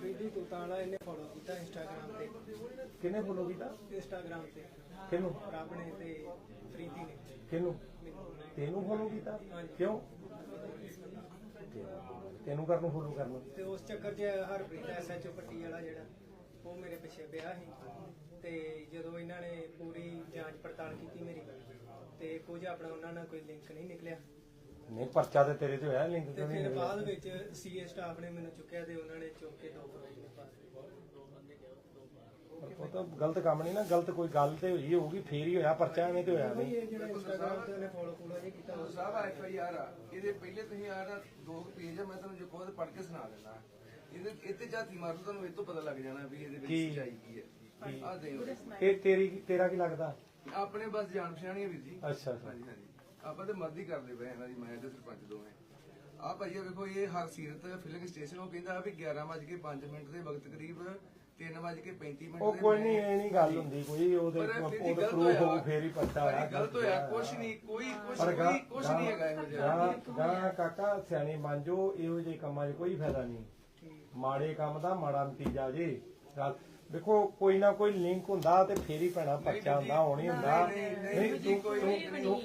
ਫਰੀਦੀ ਤੋਤਾ ਵਾਲਾ ਇਹਨੇ ਫੋਲੋ ਕੀਤਾ ਇੰਸਟਾਗ੍ਰam ਤੇ। ਕਿਹਨੇ ਫੋਲੋ ਕੀਤਾ? ਇੰਸਟਾਗ੍ਰam ਤੇ। ਕਿਹਨੂੰ? ਰੱਬ ਨੇ ਤੇ ਫਰੀਦੀ ਨੇ। ਕਿਹਨੂੰ? ਮੈਨੂੰ ਤੈਨੂੰ ਫੋਲੋ ਕੀਤਾ? ਕਿਉਂ? ਤੈਨੂੰ ਕਰਨ ਨੂੰ ਫੋਲੋ ਕਰਨਾ ਤੇ ਉਸ ਚੱਕਰ 'ਚ ਹਰਪ੍ਰੀਤ ਐਸਐਚਓ ਪੱਟੀ ਵਾਲਾ ਜਿਹੜਾ ਉਹ ਮੇਰੇ ਪਿੱਛੇ ਪਿਆ ਸੀ। ਤੇ ਜਦੋਂ ਇਹਨਾਂ ਨੇ ਪੂਰੀ ਜਾਂਚ ਪੜਤਾਲ ਕੀਤੀ ਮੇਰੀ ਤੇ ਕੁਝ ਆਪਣਾ ਉਹਨਾਂ ਨਾਲ ਕੋਈ ਲਿੰਕ ਨਹੀਂ ਨਿਕਲਿਆ। ਨਹੀਂ ਪਰਚਾ ਤੇ ਤੇਰੇ ਤੇ ਹੋਇਆ ਲਿੰਕ ਤੇ ਕਿਉਂ ਨਹੀਂ ਫਿਰ? ਬਾਅਦ ਵਿੱਚ ਸੀਏ ਸਟਾਫ ਨੇ ਮੈਨੂੰ ਚੁੱਕਿਆ ਤੇ ਉਹਨਾਂ ਨੇ ਚੁੱਕ ਕੇ ਦੋ ਫਰੋਜ ਨੇ ਪਾ ਦਿੱਤੇ ਉਹ ਤਾਂ ਗਲਤ ਕੰਮ ਨਹੀਂ ਨਾ ਗਲਤ ਕੋਈ ਗੱਲ ਤੇ ਹੋਈ ਹੋਊਗੀ ਫੇਰ ਹੀ ਹੋਇਆ ਪਰਚਾ ਐਵੇਂ ਤੇ ਹੋਇਆ ਨਹੀਂ। ਇਹ ਜਿਹੜਾ ਇੰਸਟਾਗ੍ਰam ਤੇ ਉਹਨੇ ਫੋਲੋ ਫੋਲੋ ਜੇ ਕੀਤਾ। ਤੁਹਾਨੂੰ ਸਾਹਿਬ ਐਫ ਆਈ ਆਰ ਆ ਇਹਦੇ ਪਹਿਲੇ ਤੁਸੀਂ ਆ ਨਾ ਦੋ ਪੇਜ ਆ ਮੈਂ ਤੁਹਾਨੂੰ ਜੋ ਕੋਦ ਪੜ੍ਹ ਕੇ ਸੁਣਾ ਦਿੰਦਾ। ਇਹਦੇ ਇੱਥੇ ਜਾਤੀ ਮਾਰ ਲਓ ਤੁਹਾਨੂੰ ਇਹ ਤੋਂ ਪਤਾ ਲੱਗ ਜਾਣਾ ਵੀ ਇਹਦੇ ਵਿੱਚ ਕੀ? ਸੱਚਾਈ ਕੀ ਹੈ। ਆ ਦੇਖ। ਇਹ ਤੇਰੀ ਤੇਰਾ ਕੀ ਲੱਗਦਾ? ਆਪਣੇ ਬਸ ਜਾਣ ਪਛਾਣੀ ਵੀਰ ਜੀ। ਅੱਛਾ ਅੱਛਾ। ਹਾਂਜੀ ਹਾਂਜੀ। ਆਪਾਂ ਤੇ ਮਰਜ਼ੀ ਕਰਦੇ ਪਏ ਇਹਨਾਂ ਦੀ ਮੈਂ ਤੇ ਸਰਪੰਚ ਦੋਵੇਂ। ਆ ਭਾਈ ਆ ਵੇਖੋ ਇਹ ਹਰਸੀਰਤ ਫਿਲਿੰਗ ਸਟੇਸ਼ਨ ਉਹ ਕਹਿੰਦਾ ਵੀ 11:05 ਮਿੰਟ ਦੇ ਵਕਤ ਕਰੀਬ 3:35 ਮਿੰਟ ਉਹ ਕੋਈ ਨਹੀਂ ਇਹ ਨਹੀਂ ਗੱਲ ਹੁੰਦੀ ਕੋਈ ਉਹਦੇ ਉਹਦੇ ਪ੍ਰੂਫ ਹੋਊ ਫੇਰ ਹੀ ਪਰਚਾ ਹੋਇਆ ਗਲਤ ਹੋਇਆ ਕੁਛ ਨਹੀਂ ਕੋਈ ਕੁਛ ਕੋਈ ਕੁਛ ਨਹੀਂ ਹੈਗਾ ਇਹੋ ਜਿਹਾ। ਕਾਕਾ ਸਿਆਣੇ ਬਣ ਜਾਓ ਇਹੋ ਜਿਹੇ ਕੰਮਾਂ 'ਚ ਕੋਈ ਫਾਇਦਾ ਨਹੀਂ ਮਾੜੇ ਕੰਮ ਦਾ ਮਾੜਾ ਨਤੀਜਾ ਜੇ। ਦੇਖੋ ਕੋਈ ਨਾ ਕੋਈ ਲਿੰਕ ਹੁੰਦਾ ਤੇ ਫੇਰ ਹੀ ਪੈਣਾ ਪਰਚਾ ਹੁੰਦਾ ਹੋਣੀ ਹੁੰਦਾ। ਨਹੀਂ, ਤੂੰ ਕੋਈ ਤੂੰ